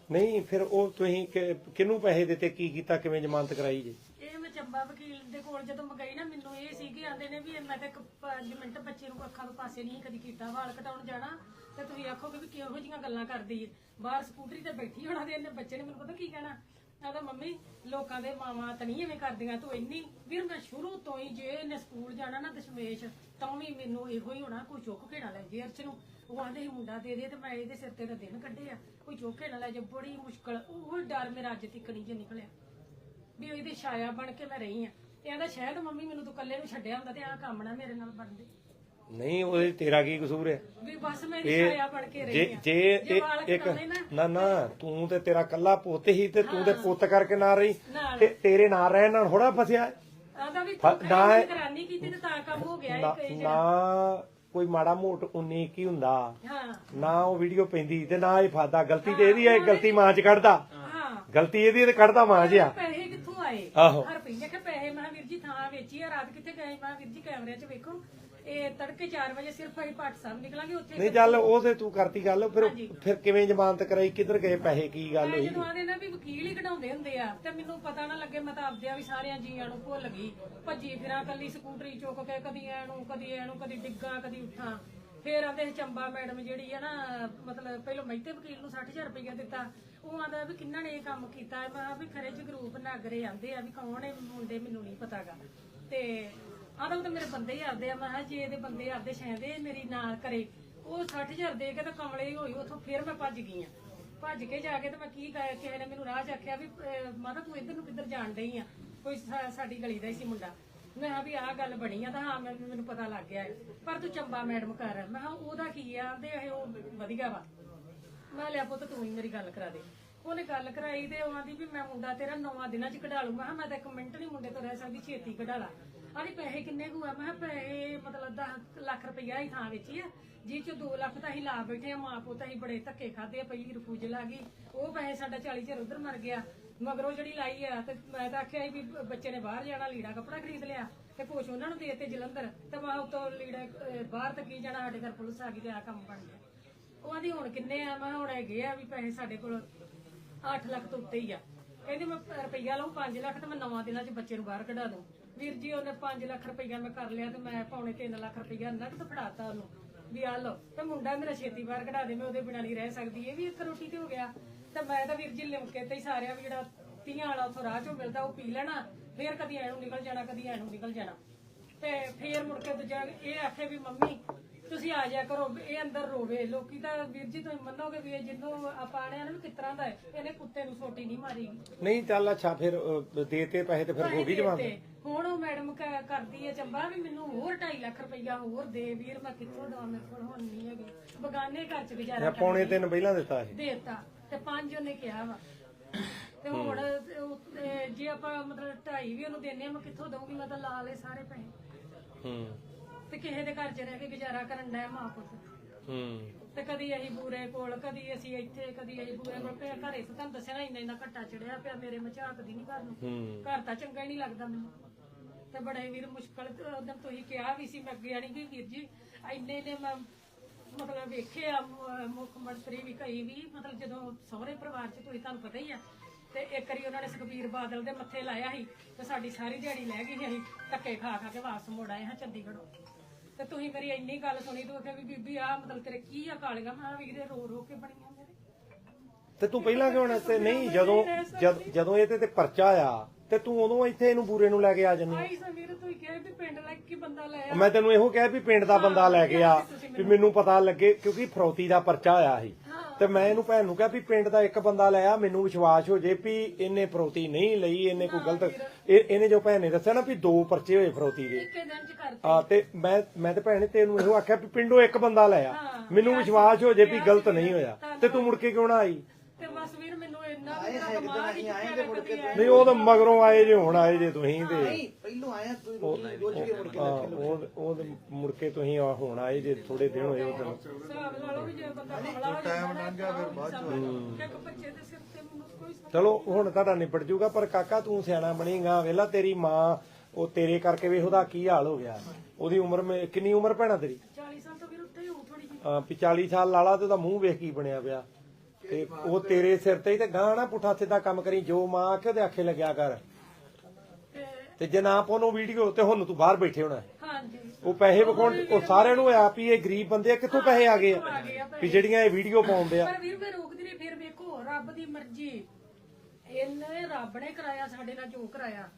ਨਹੀਂ, ਫਿਰ ਉਹ ਤੁਸੀਂ ਕਿਹਨੂੰ ਪੈਸੇ ਦਿੱਤੇ, ਕੀ ਕੀਤਾ, ਕਿਵੇਂ ਜ਼ਮਾਨਤ ਕਰਾਈ ਜੀ? ਇਹ ਮੈਂ ਚੰਬਾ ਵਕੀਲ ਦੇ ਕੋਲ ਜਦੋਂ ਮੈਂ ਗਈ ਨਾ, ਮੈਨੂੰ ਇਹ ਸੀ ਕਿ ਆਂਦੇ ਨੇ ਵੀ ਮੈਂ ਤਾਂ 5 ਮਿੰਟ ਬੱਚੇ ਨੂੰ ਅੱਖਾਂ ਤੋਂ ਪਾਸੇ ਨਹੀਂ ਕਦੀ ਕੀਤਾ, ਵਾਲ ਕਟਾਉਣ ਜਾਣਾ, ਤੇ ਤੁਸੀਂ ਆਖੋਗੇ ਵੀ ਕਿਹੋ ਜੀਆਂ ਗੱਲਾਂ ਕਰਦੀ ਏ। ਬਾਹਰ ਸਕੂਟਰੀ ਤੇ ਬੈਠੀ ਹੋਣਾ ਤੇ ਇਹਨੇ ਬੱਚੇ ਨੇ ਮੈਨੂੰ ਪਤਾ ਕੀ ਕਹਿਣਾ? ਕਹਿੰਦਾ ਮੰਮੀ, ਲੋਕਾਂ ਦੇ ਮਾਵਾਂ ਤਾਂ ਨਹੀਂ ਐਵੇਂ ਕਰਦੀਆਂ, ਤੂੰ ਇੰਨੀ ਵੀਰ, ਮੈਂ ਸ਼ੁਰੂ ਤੋਂ ਹੀ ਜੇ ਇਹਨੇ ਸਕੂਲ ਜਾਣਾ ਨਾ ਦਸ਼ਮੇਸ਼, ਤਾਂ ਵੀ ਮੈਨੂੰ ਇਹੋ ਹੀ ਹੋਣਾ, ਕੋਈ ਚੁੱਕ ਕੇ ਨਾ ਲੈ ਜੇ ਅਰਸ਼ ਨੂੰ। ਉਹ ਆਂਦੇ ਸੀ, ਮੁੰਡਾ ਦੇ ਦੇ ਤੇ ਮੈਂ ਇਹਦੇ ਸਿਰ ਤੇ ਤਾਂ ਦਿਨ ਕੱਢੇ ਆ, ਕੋਈ ਚੁੱਕ ਕੇ ਨਾ ਲੈ ਜੇ, ਬੜੀ ਮੁਸ਼ਕਲ। ਉਹ ਡਰ ਮੇਰਾ ਅੱਜ ਤੱਕ ਨਹੀਂ ਜੇ ਨਿਕਲਿਆ, ਵੀ ਉਹ ਇਹਦੀ ਛਾਇਆ ਬਣ ਕੇ ਮੈਂ ਰਹੀ ਆ। ਤੇ ਆਂਦਾ, ਸ਼ਾਇਦ ਮੰਮੀ ਮੈਨੂੰ ਤੂੰ ਇਕੱਲੇ ਨੂੰ ਛੱਡਿਆ ਹੁੰਦਾ ਤੇ ਆਹ ਕੰਮ ਨਾ ਮੇਰੇ ਨਾਲ ਬਣਦੇ। ਨਹੀਂ ਉਹਦੇ ਤੇਰਾ ਕੀ ਕਸੂਰ ਹੈ? ਵੀ ਬਸ ਮੈਂ ਇਹਦੀ ਇਹ ਛਾਇਆ ਬਣ ਕੇ ਜੇ ਰਹੀ ਆ ਜੇ ਜੇ ਇਹ- ਵਾਲ ਇੱਕ ਕਟਾਉਣੇ ਨਾ। ਨਾ ਨਾ ਤੂੰ ਤੇ ਤੇਰਾ ਕੱਲਾ ਪੁੱਤ ਹੀ ਤੇ ਤੂੰ ਤੇ ਪੁੱਤ ਕਰਕੇ ਨਾ ਰਹੀ। ਨਾਲ। ਤੇ ਤੇਰੇ ਨਾਲ ਰਹਿਣ ਨਾਲ ਥੋੜਾ ਫਸਿਆ ਆਂਦਾ ਵੀ ਫ- ਤੂੰ ਨਾ- ਕਰਾਨੀ ਕੀਤੀ ਤੇ ਤਾਂ ਕੰਮ ਹੋ ਗਿਆ ਨਾ ਇਹ ਕਈ ਨਾ ਕੋਈ ਮਾੜਾ ਮੋਟ 19 ਕੀ ਹੁੰਦਾ। ਹਾਂ। ਨਾ ਉਹ ਵੀਡੀਓ ਪੈਂਦੀ ਤੇ ਨਾ ਇਹ ਫਾਦਾ। ਗਲਤੀ ਤੇ ਇਹਦੀ ਹੈ ਗਲਤੀ ਮਾਂ ਚ ਕੱਢਦਾ ਹਾਂ। ਗਲਤੀ ਇਹਦੀ ਹੈ ਤੇ ਕੱਢਦਾ ਮਾਂ ਚ ਆ। ਪੈਸੇ ਕਿੱਥੋਂ ਆਏ? ਆਹੋ। ਹਰ ਪਈਨੇ ਕਿ ਪੈਸੇ ਮੈਂ ਕਿਹਾ ਵੀਰ ਜੀ ਥਾਂ ਵੇਚੀ ਆ ਰਾਤ ਕਿੱਥੇ ਗਏ? ਮੈਂ ਕਿਹਾ ਵੀਰ ਜੀ ਕੈਮਰੇ 'ਚ ਵੇਖੋ। ਇਹ ਤੜਕੇ 4 ਵਜੇ ਸਿਰਫ ਅਸੀਂ ਪੱਟ ਸਾਹਿਬ ਨਿਕਲਾਂਗੇ ਉੱਥੇ ਨਹੀਂ ਚੱਲ ਉਹ ਤੇ ਤੂੰ ਕਰਤੀ ਗੱਲ ਫਿਰ ਹਾਂਜੀ। ਫਿਰ ਕਿਵੇਂ ਜ਼ਮਾਨਤ ਕਰਾਈ ਕਿੱਧਰ ਗਏ ਪੈਸੇ ਕੀ ਗੱਲ ਮੈਂ ਹੋਈ? ਜਦੋਂ ਆਦੇ ਨਾ ਵੀ ਵਕੀਲ ਹੀ ਕਢਾਉਂਦੇ ਹੁੰਦੇ ਆ ਤੇ ਮੈਨੂੰ ਪਤਾ ਨਾ ਲੱਗੇ ਮੈਂ ਤਾਂ ਆਪਦਿਆਂ ਵੀ ਸਾਰਿਆਂ ਜੀਆਂ ਨੂੰ ਭੁੱਲ ਗਈ। ਭੱਜੀ ਫਿਰਾਂ ਕੱਲੀ ਸਕੂਟਰੀ ਚੁੱਕ ਕੇ ਕਦੀ ਐਨੂੰ ਕਦੀ ਐਨੂੰ ਕਦੀ ਡਿੱਗਾ ਕਦੀ ਉੱਠਾਂ। ਫੇਰ ਆਂਦੇ ਚੰਬਾ ਮੈਡਮ ਜਿਹੜੀ ਆ ਨਾ ਮਤਲਬ ਪਹਿਲਾਂ ਮਹਿਤੇ ਵਕੀਲ ਨੂੰ 60000 ਰੁਪਇਆ ਦਿੱਤਾ। ਉਹ ਆਂਦਾ ਵੀ ਕਿੰਨਾਂ ਨੇ ਇਹ ਕੰਮ ਕੀਤਾ? ਹੈ? ਮੈਂ ਕਿਹਾ ਵੀ ਖਰੇ ਜਗਰੂਪ ਨਾਗਰੇ ਆਂਦੇ ਆ ਵੀ ਕੌਣ ਇਹ ਮੁੰਡੇ ਮੈਨੂੰ ਨਹੀਂ ਪਤਾਗਾ। ਤੇ ਆਹਦਾ ਤਾਂ ਮੇਰੇ ਬੰਦੇ ਹੀ ਆਉਂਦੇ ਆ, ਮੈਂ ਕਿਹਾ ਜੇ ਇਹਦੇ ਬੰਦੇ ਆਉਂਦੇ ਸਹਿਦੇ ਮੇਰੀ ਨਾਲ ਕਰੇ। ਉਹ 60000 ਦੇ ਕੇ ਤਾਂ ਕਮਲੇ ਹੀ ਹੋਈ, ਉੱਥੋਂ ਫਿਰ ਮੈਂ ਭੱਜ ਗਈ ਆ। ਭੱਜ ਕੇ ਜਾ ਕੇ ਤੇ ਮੈਂ ਕੀ ਕਰ ਕਿਸੇ ਨੇ ਮੈਨੂੰ ਰਾਹ ਚ ਆਖਿਆ ਵੀ ਮਾਤਾ ਤੂੰ ਇੱਧਰ ਨੂੰ ਕਿੱਧਰ ਜਾਣ ਡਈ ਆ? ਕੋਈ ਸਾਡੀ ਗਲੀ ਦਾ ਹੀ ਸੀ ਮੁੰਡਾ। ਮੈਂ ਕਿਹਾ ਵੀ ਆਹ ਗੱਲ ਬਣੀ ਆ ਤਾਂ ਹਾਂ, ਮੈਂ, ਮੈਨੂੰ ਪਤਾ ਲੱਗ ਗਿਆ। ਪਰ ਤੂੰ ਚੰਬਾ ਮੈਡਮ ਕਰ ਮੈਂ ਕਿਹਾ ਉਹਦਾ ਕੀ ਆ? ਆਂਦੇ ਇਹ ਉਹ ਵਧੀਆ ਵਾ। ਮੈਂ ਲਿਆ ਪੁੱਤ ਤੂੰ ਹੀ ਮੇਰੀ ਗੱਲ ਕਰਾ ਦੇ। ਉਹਨੇ ਗੱਲ ਕਰਾਈ ਤੇ ਉਹ ਦੀ ਵੀ ਮੈਂ ਮੁੰਡਾ ਤੇਰਾ ਨੌਵਾਂ ਦਿਨਾਂ ਚ ਕਢਾ ਲੂ ਮੈਂ ਕਿਹਾ ਮੈਂ ਤਾਂ ਇੱਕ ਮਿੰਟ ਨਹੀਂ ਮੁੰਡੇ ਤੋਂ ਰਹਿ ਸਕਦੀ, ਛੇਤੀ ਕਢਾ ਲਾ। ਆਂਦੀ ਪੈਸੇ ਕਿੰਨੇ ਕੁ ਆ? ਮੈਂ ਕਿਹਾ ਪੈਸੇ ਮਤਲਬ 10 ਲੱਖ ਰੁਪਈਆ ਹੀ ਥਾਂ ਵੇਚੀ ਆ। ਜੀ ਚ 2 ਲੱਖ ਤਾਂ ਅਸੀਂ ਲਾ ਬੈਠੇ ਆ ਮਾਂ ਪੁੱਤ ਅਸੀਂ ਬੜੇ ਧੱਕੇ ਖਾਦੇ ਆ ਪਹਿਲੀ ਰਫੂਜ ਲਾ ਗਈ। ਉਹ ਪੈਸੇ ਸਾਡਾ 40 ਚਿਰ ਉਧਰ ਮਰ ਗਿਆ। ਮਗਰੋਂ ਜਿਹੜੀ ਲਾਈ ਆ ਤੇ ਮੈਂ ਤਾਂ ਆਖਿਆ ਸੀ ਵੀ ਬੱਚੇ ਨੇ ਬਾਹਰ ਜਾਣਾ ਲੀੜਾ ਕੱਪੜਾ ਖਰੀਦ ਲਿਆ। ਤੇ ਕੁਛ ਉਹਨਾਂ ਨੂੰ ਦੇ ਦੇਤੇ ਜਲੰਧਰ। ਤੇ ਮੈਂ ਉਤੋਂ ਲੀੜਾ ਅਹ, ਬਾਹਰ ਤੱਕ ਕੀ ਜਾਣਾ ਸਾਡੇ ਘਰ ਪੁਲਿਸ ਆ ਗਈ ਤੇ ਆ ਕੰਮ ਬਣ ਗਿਆ। ਉਹ ਆਂਦੀ ਹੁਣ ਕਿੰਨੇ ਆ? ਮੈਂ ਕਿਹਾ ਹੁਣ ਹੈਗੇ ਆ ਵੀ ਪੈਸੇ ਸਾਡੇ ਕੋਲ 8 ਲੱਖ ਤੋਂ ਉੱਤੇ ਹੀ ਆ। ਕਹਿੰਦੀ ਮੈਂ ਰੁਪਈਆ ਲਊ 5 ਲੱਖ ਤੇ ਮੈਂ ਨਵਾਂ ਦਿਨਾਂ 'ਚ ਬੱਚੇ ਨੂੰ ਬਾਹਰ ਕਢਾ ਦੂੰ ਵੀਰ ਜੀ, ਉਹਨੇ 5 ਲੱਖ ਰੁਪਈਆ ਮੈਂ ਕਰ ਲਿਆ ਤੇ ਮੈਂ ਪੌਣੇ 3 ਲੱਖ ਰੁਪਈਆ ਨਕਦ ਫੜਾਤਾ ਉਹਨੂੰ। ਵੀ ਆ ਲਓ, ਤੇ ਮੁੰਡਾ ਮੇਰਾ ਛੇਤੀ ਬਾਹਰ ਕਢਾ ਦੇ, ਮੈਂ ਉਹਦੇ ਬਿਨਾਂ ਨਹੀਂ ਰਹਿ ਸਕਦੀ। ਇਹ ਵੀ ਇੱਕ ਰੋਟੀ ਤੇ ਹੋ ਗਿਆ। ਤੇ ਮੈਂ ਤਾਂ ਵੀਰ ਜੀ ਲਿਮਕੇ ਤੇ ਹੀ ਸਾਰਿਆਂ ਵੀ ਜਿਹੜਾ ਤੀਆਂ ਵਾਲਾ ਉੱਥੋਂ ਰਾਹ ਚੋਂ ਮਿਲਦਾ, ਉਹ ਪੀ ਲੈਣਾ। ਫੇਰ ਕਦੀ ਐਨੂੰ ਨਿਕਲ ਜਾਣਾ, ਕਦੀ ਐਨੂੰ ਨਿਕਲ ਜਾਣਾ। ਤੇ ਫੇਰ ਮੁੜ ਕੇ ਦੂਜਾ ਇਹ ਆਖੇ ਵੀ, ਮੰਮੀ ਤੁਸੀਂ ਆ ਜਾਇਆ ਕਰੋ ਇਹ ਅੰਦਰ ਰੋਵੇ। ਲੋਕੀ ਤਾਂ ਵੀਰ ਜੀ ਤੁਸੀਂ ਮੰਨੋਗੇ ਵੀ ਇਹ ਜਿੱਦੋਂ ਆਪਾਂ ਆਣਿਆ ਨਾ ਕਿਸ ਤਰ੍ਹਾਂ ਦਾ ਹੈ ਇਹਨੇ ਕੁੱਤੇ ਨੂੰ ਸੋਟੀ ਨਹੀਂ ਮਾਰੀ। ਨਹੀਂ ਚੱਲ ਅੱਛਾ ਫਿਰ ਅਹ, ਦੇਤੇ ਪੈਸੇ ਤੇ ਫਿਰ ਹੋ ਗਈ ਤੇ ਹੁਣ ਉਹ ਮੈਡਮ ਕ- ਕਰਦੀ ਹੈ ਚੰਬਾ ਵੀ ਮੈਨੂੰ ਹੋਰ 2.5 ਲੱਖ ਰੁਪਈਆ ਹੋਰ ਦੇ ਵੀਰ ਮੈਂ ਕਿੱਥੋਂ ਦਵਾਂ ਮੇਰੇ ਕੋਲ ਹੁਣ ਨਹੀਂ ਹੈਗੇ। ਬਗਾਨੇ ਘਰ ਚ ਗੁਜ਼ਾਰਾ ਮੈਂ ਪੌਣੇ ਤਿੰਨ ਪਹਿਲਾਂ ਦਿੱਤਾ ਸੀ ਦੇਤਾ ਤੇ ਪੰਜ ਉਹਨੇ ਕਿਹਾ ਵਾ। ਤੇ ਹੁਣ ਉਹ- ਜੇ ਆਪਾਂ ਮਤਲਬ ਢਾਈ ਵੀ ਉਹਨੂੰ ਦੇਣੇ ਆ ਮੈਂ ਕਿੱਥੋਂ ਦਊਂਗੀ? ਮੈਂ ਤਾਂ ਲਾ ਲਏ ਸਾਰੇ ਪੈਸੇ। ਹੂੰ। ਤੇ ਕਿਸੇ ਦੇ ਘਰ ਚ ਰਹਿ ਕੇ ਗੁਜ਼ਾਰਾ ਕਰਨ ਦਾ ਮਾਂ ਪੁੱਤ। ਹੂੰ। ਤੇ ਕਦੀ ਅਸੀਂ ਬੂਰੇ ਕੋਲ ਕਦੀ ਅਸੀਂ ਇੱਥੇ ਕਦੀ ਅਸੀਂ ਬੂਰੇ ਕੋਲ। ਪਿਆ ਘਰੇ ਤਾਂ ਤੁਹਾਨੂੰ ਦੱਸਿਆ ਨਾ ਇੰਨਾ ਇੰਨਾ ਘੱਟਾ ਚੜਿਆ ਪਿਆ ਮੇਰੇ ਮਝਾਕਦੀ ਨਹੀਂ ਘਰ ਨੂੰ। ਹੂੰ। ਘਰ ਤਾਂ ਚੰਗਾ ਹੀ ਨਹੀਂ ਲੱਗਦਾ ਮੈਨੂੰ। ਤੇ ਬੜੇ ਵੀਰ ਮੁਸ਼ਕਲ ਉਦੋਂ ਤੁਸੀਂ ਕਿਹਾ ਵੀ ਸੀ ਮੈਂ ਅੱਗੇ ਆਣੀ ਵੀ ਵੀਰ ਜੀ ਇੰਨੇ ਨੇ ਮੈਂ ਮਤਲਬ ਵੇਖੇ ਆ ਮ- ਮੁੱਖ ਮੰਤਰੀ ਵੀ ਕਈ ਵੀ ਮਤਲਬ ਜਦੋਂ ਸਹੁਰੇ ਪਰਿਵਾਰ ਚ ਤੁਸੀਂ ਤੁਹਾਨੂੰ ਪਤਾ ਹੀ ਆ। ਤੇ ਇੱਕ ਵਾਰੀ ਉਹਨਾਂ ਨੇ ਸੁਖਬੀਰ ਬਾਦਲ ਦੇ ਮੱਥੇ ਲਾਇਆ ਸੀ ਤੇ ਸਾਡੀ ਸਾਰੀ ਦਿਹਾੜੀ ਲੈ ਗਈ ਸੀ ਅਸੀਂ ਧੱਕੇ ਖਾ ਖਾ ਕੇ ਵਾਪਸ ਮੁੜ ਆਏ ਹਾਂ ਚੰਡੀਗੜ੍ਹੋਂ। ਤੇ ਤੁਸੀਂ ਮੇਰੀ ਇੰਨੀ ਗੱਲ ਸੁਣੀ ਤੂੰ ਆਖਿਆ ਵੀ ਬੀਬੀ ਆ ਮਤਲਬ ਤੇਰੇ ਕੀ ਆ ਕਾਲੀਆਂ ਮੈਂ ਵੀਰੇ ਰੋ ਰੋ ਕੇ ਬਣੀਆਂ ਮੇਰੇ। ਤੇ ਤੂੰ ਪਹਿਲਾਂ ਕਿਉਂ ਨਾ ਤੇ ਨਹੀਂ ਜਦੋਂ ਜਦ- ਜਦੋਂ ਇਹ ਤੇ ਤੇ ਪਰਚਾ ਆ ਤੇ ਤੂੰ ਉਦੋਂ ਇੱਥੇ ਇਹਨੂੰ ਬੂਰੇ ਨੂੰ ਲੈ ਕੇ ਆ ਜੰਨੀ ਆਈ ਸਮੀਰ ਤੂੰ ਕਿਹਾ ਵੀ ਪਿੰਡ ਲੈ ਕੇ ਬੰਦਾ ਲੈ ਆ। ਮੈਂ ਤੈਨੂੰ ਇਹੋ ਕਿਹਾ ਵੀ ਪਿੰਡ ਦਾ ਬੰਦਾ ਲੈ ਕੇ ਆ ਵੀ ਮੈਨੂੰ ਪਤਾ ਲੱਗੇ ਕਿਉਂਕਿ ਫਰੌਤੀ ਦਾ ਪਰਚਾ ਆਇਆ ਸੀ। ਤੇ ਮੈਂ ਇਹਨੂੰ ਭੈਣ ਨੂੰ ਕਿਹਾ ਵੀ ਪਿੰਡ ਦਾ ਇੱਕ ਬੰਦਾ ਲੈ ਆ ਮੈਨੂੰ ਵਿਸ਼ਵਾਸ ਹੋ ਜੇ ਵੀ ਇਹਨੇ ਫਰੌਤੀ ਨਹੀਂ ਲਈ ਇਹਨੇ ਕੋਈ ਗਲਤ ਇਹ ਇਹਨੇ ਜੋ ਭੈਣ ਨੇ ਦੱਸਿਆ ਨਾ ਵੀ ਦੋ ਪਰਚੇ ਹੋਏ ਫਰੌਤੀ ਦੇ। ਇੱਕੇ ਦਿਨ ਚ ਕਰਤੇ ਆ ਤੇ ਮੈਂ ਮੈਂ ਤੇ ਭੈਣ ਨੇ ਤੈਨੂੰ ਇਹੋ ਆਖਿਆ ਵੀ ਪਿੰਡੋਂ ਇੱਕ ਬੰਦਾ ਲੈ ਆ। ਮੈਨੂੰ ਵਿਸ਼ਵਾਸ ਹੋ ਜੇ ਵੀ ਗਲਤ ਨਹੀਂ ਹੋਇਆ। ਤੇ ਤੂੰ ਮੁੜ ਕੇ ਕਿਉਂ ਨਾ ਆਈ? ਤੇ ਬਸ ਵੀਰ ਮੈਨੂੰ ਇੰਨਾ ਵੀ ਮੇਰਾ ਦਿਮਾਗ ਹੀ ਚੁੱਕਿਆ ਵੇ ਕਦੀ ਐ ਨਹੀਂ ਉਹ ਤਾਂ ਮਗਰੋਂ ਆਏ ਜੇ ਹੁਣ ਆਏ ਜੇ ਤੁਸੀਂ ਤੇ। ਨਹੀਂ ਪਹਿਲੋਂ ਆਇਆ ਤੂੰ ਰੋਟੀ ਰੋਜ਼ ਕੇ ਮੁੜ ਕੇ ਹਾਂ, ਉਹ ਉਹ ਤੇ ਮੁੜ ਕੇ ਤੁਸੀਂ ਆ ਹੁਣ ਆਏ ਜੇ ਥੋੜੇ ਦਿਨ ਹੋਏ ਉਦੋਂ ਹਿਸਾਬ ਲਾ ਲਓ ਵੀ ਜੇ ਬੰਦਾ ਕਮਲਾ ਹੋ ਜਾਂਦਾ ਨਾ ਫਿਰ ਬਾਅਦ ਚ ਕਿ ਬੱਚੇ ਦੇ ਸਿਰ ਤੇ ਮੈਨੂੰ ਕੋਈ ਸਮਝ ਚਲੋ ਹੁਣ ਤੁਹਾਡਾ ਨਿਪਟ ਜੂਗਾ ਪਰ ਕਾਕਾ ਤੂੰ ਸਿਆਣਾ ਬਣੇਗਾ। ਵੇਲਾ ਤੇਰੀ ਮਾਂ ਉਹ ਤੇਰੇ ਕਰਕੇ ਵੇ ਉਹਦਾ ਕੀ ਹਾਲ ਹੋ ਗਿਆ। ਉਹਦੀ ਉਮਰ ਮੇ ਕਿੰਨੀ ਉਮਰ ਭੈਣਾ ਤੇਰੀ? 40 ਸਾਲ ਤੋਂ ਵੀਰ ਉੱਤੇ ਹੀ ਹੋ ਥੋੜੀ ਜੀ ਅਹ ਵੀ 40 ਸਾਲ ਲਾਲਾ ਤੇ ਉਹਦਾ ਮੂੰਹ ਵੇਖ ਕੀ ਬਣਿਆ ਪਿਆ। ਤੇ ਉਹ ਤੇਰੇ ਸਿਰ ਤੇ ਹੀ ਤੇ ਗਾਂ ਨਾ ਪੁੱਠਾ ਸਿੱਧਾ ਕੰਮ ਕਰੀ ਜੋ ਮਾਂ ਆਖੇ ਉਹਦੇ ਆਖੇ ਲੱਗਿਆ ਕਰ। ਤੇ ਜੇ ਨਾ ਪਾਉਣੋ ਵੀਡੀਓ ਤੇ ਹੁਣ ਤੂੰ ਬਾਹਰ ਬੈਠੇ ਹੋਣਾ। ਹਾਂਜੀ। ਉਹ ਪੈਸੇ ਵਿਖਾਉਣ ਉਹ ਸਾਰਿਆਂ ਨੂੰ ਆਪ ਹੀ ਇਹ ਗਰੀਬ ਬੰਦੇ ਆ ਕਿੱਥੋਂ ਪੈਸੇ ਆ ਗਏ ਆ? ਵੀ ਜਿਹੜੀਆਂ ਇਹ ਵੀਡੀਓ ਪਾਉਂਦੇ ਆ ਪਰ ਵੀਰ ਮੈਂ ਰੋਕਦੀ ਨਹੀਂ ਫਿਰ ਵੇਖੋ ਰੱਬ ਦੀ ਮਰਜ਼ੀ। ਇਹਨੇ ਰੱਬ ਨੇ ਕਰਾਇਆ ਸਾਡੇ ਨਾਲ ਜੋ ਕਰਾਇਆ।